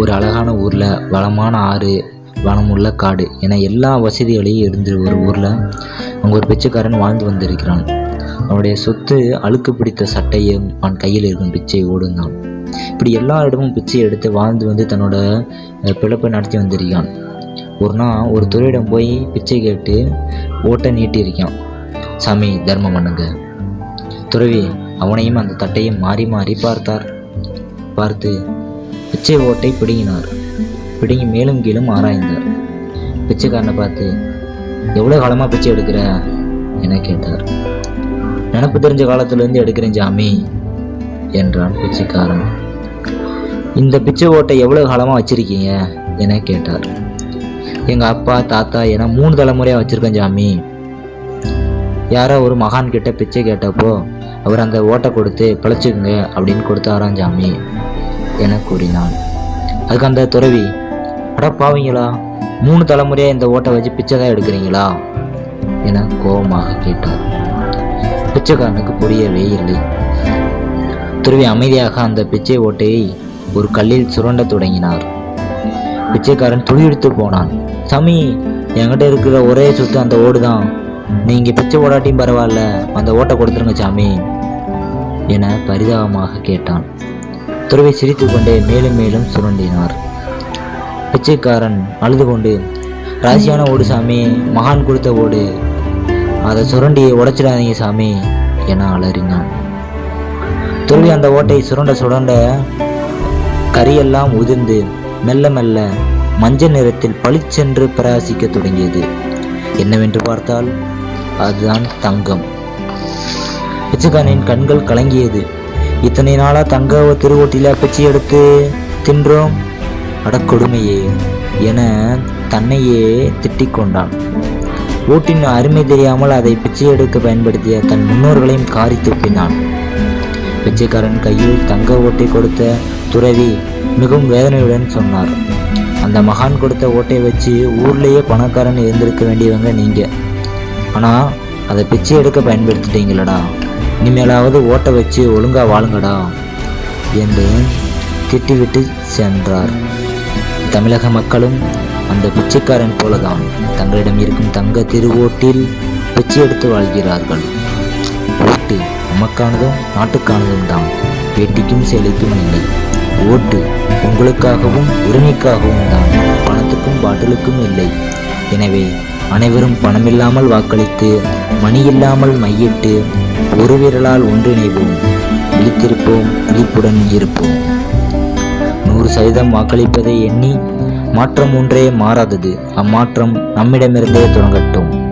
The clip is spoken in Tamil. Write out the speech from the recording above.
ஒரு அழகான ஊரில் வளமான ஆறு வனமுள்ள காடு என எல்லா வசதிகளையும் இருந்த ஒரு ஊரில் அங்கே ஒரு பிச்சைக்காரன் வாழ்ந்து வந்திருக்கிறான். அவனுடைய சொத்து அழுக்கு பிடித்த சட்டையும் அவன் கையில் இருக்கும் பிச்சை ஓடுந்தான். இப்படி எல்லா இடமும் பிச்சை எடுத்து வாழ்ந்து வந்து தன்னோட பிழப்பை நடத்தி வந்திருக்கான். ஒரு நாள் ஒரு துறையிடம் போய் பிச்சை கேட்டு ஓட்டை நீட்டியிருக்கான். சாமி தர்மம் பண்ணுங்க. துறவி அவனையும் அந்த தட்டையும் மாறி மாறி பார்த்தார். பார்த்து பிச்சை ஓட்டை பிடுங்கினார். பிடுங்கி மேலும் கீழும் ஆராய்ந்தார். பிச்சைக்காரனை பார்த்து எவ்வளோ காலமாக பிச்சை எடுக்கிற? என கேட்டார். நினப்பு தெரிஞ்ச காலத்துலேருந்து எடுக்கிறேன் ஜாமி என்றான் பிச்சைக்காரன். இந்த பிச்சை ஓட்டை எவ்வளோ காலமாக வச்சுருக்கீங்க? என கேட்டார். எங்கள் அப்பா தாத்தா என மூணு தலைமுறையாக வச்சுருக்கேன் ஜாமி. யாரோ ஒரு மகான் கிட்ட பிச்சை கேட்டப்போ அவர் அந்த ஓட்டை கொடுத்து பிழைச்சிக்குங்க அப்படின்னு கொடுத்தாராம் ஜாமி. என கூறினான். அதுக்கு அந்த துறவி அடப்பாவீங்களா மூணு தலைமுறையாக இந்த ஓட்டை வச்சு பிச்சை தான் எடுக்கிறீங்களா? என கோபமாக கேட்டார். பிச்சைக்காரனுக்கு புரியவே இல்லை. துறவி அமைதியாக அந்த பிச்சை ஓட்டையை ஒரு கல்லில் சுரண்ட தொடங்கினார். பிச்சைக்காரன் துளியெடுத்து போனான். சாமி என்கிட்ட இருக்கிற ஒரே சொத்து அந்த ஓடு தான். நீங்கள் பிச்சை ஓடாட்டியும் பரவாயில்ல அந்த ஓட்டை கொடுத்துருங்க சாமி என பரிதாபமாக கேட்டான். துறவி சிரித்துக்கொண்டே மேலும் மேலும் சுரண்டினார். பிச்சைக்காரன் அழுது கொண்டு ராசியான ஓடு சாமி மகான் கொடுத்த ஓடு. அதை சுரண்டி உடைச்சிடாதீங்க சாமி என அலறினான். துறவி அந்த ஓட்டை சுரண்ட சுரண்ட கரியெல்லாம் உதிர்ந்து மெல்ல மெல்ல மஞ்சள் நிறத்தில் பளிச்சென்று பிரகாசிக்க தொடங்கியது. என்னவென்று பார்த்தால் அதுதான் தங்கம். பிச்சைக்காரனின் கண்கள் கலங்கியது. இத்தனை நாளா தங்க திருவோட்டில பிச்சை எடுத்து தின்றோம்? அடக்கொடுமையே என தன்னையே திட்டிக் கொண்டான். ஓட்டின் அருமை தெரியாமல் அதை பிச்சை எடுக்க பயன்படுத்திய தன் முன்னோர்களையும் காரி துப்பினான். பிச்சைக்காரன் கையில் தங்க ஓட்டை கொடுத்த துறவி மிகவும் வேதனையுடன் சொன்னார். அந்த மகான் கொடுத்த ஓட்டை வச்சு ஊர்லேயே பணக்காரன் இருந்திருக்க வேண்டியவங்க நீங்க. ஆனா அதை பிச்சை எடுக்க பயன்படுத்திட்டீங்களடா. இனிமேலாவது ஓட்டை வச்சு ஒழுங்கா வாழுங்கடா என்று திட்டிவிட்டு சென்றார். தமிழக மக்களும் அந்த பிச்சைக்காரன் போலதான் தங்களிடம் இருக்கும் தங்க திருவோட்டில் பிச்சை எடுத்து வாழ்கிறார்கள். ஓட்டு நமக்கானதும் நாட்டுக்கானதும் தான். வேட்டிக்கும் சேலைக்கும் இல்லை. ஓட்டு உங்களுக்காகவும் உரிமைக்காகவும் தான். பணத்துக்கும் பாட்டிலுக்கும் இல்லை. எனவே அனைவரும் பணமில்லாமல் வாக்களித்து மணி இல்லாமல் மையிட்டு ஒரு விரலால் ஒன்றிணைவோம். விழித்திருப்போம் விழிப்புடன் இருப்போம். நூறு சதவீதம் வாக்களிப்பதை எண்ணி மாற்றம் ஒன்றே மாறாதது. அம்மாற்றம் நம்மிடமிருந்தே தொடங்கட்டும்.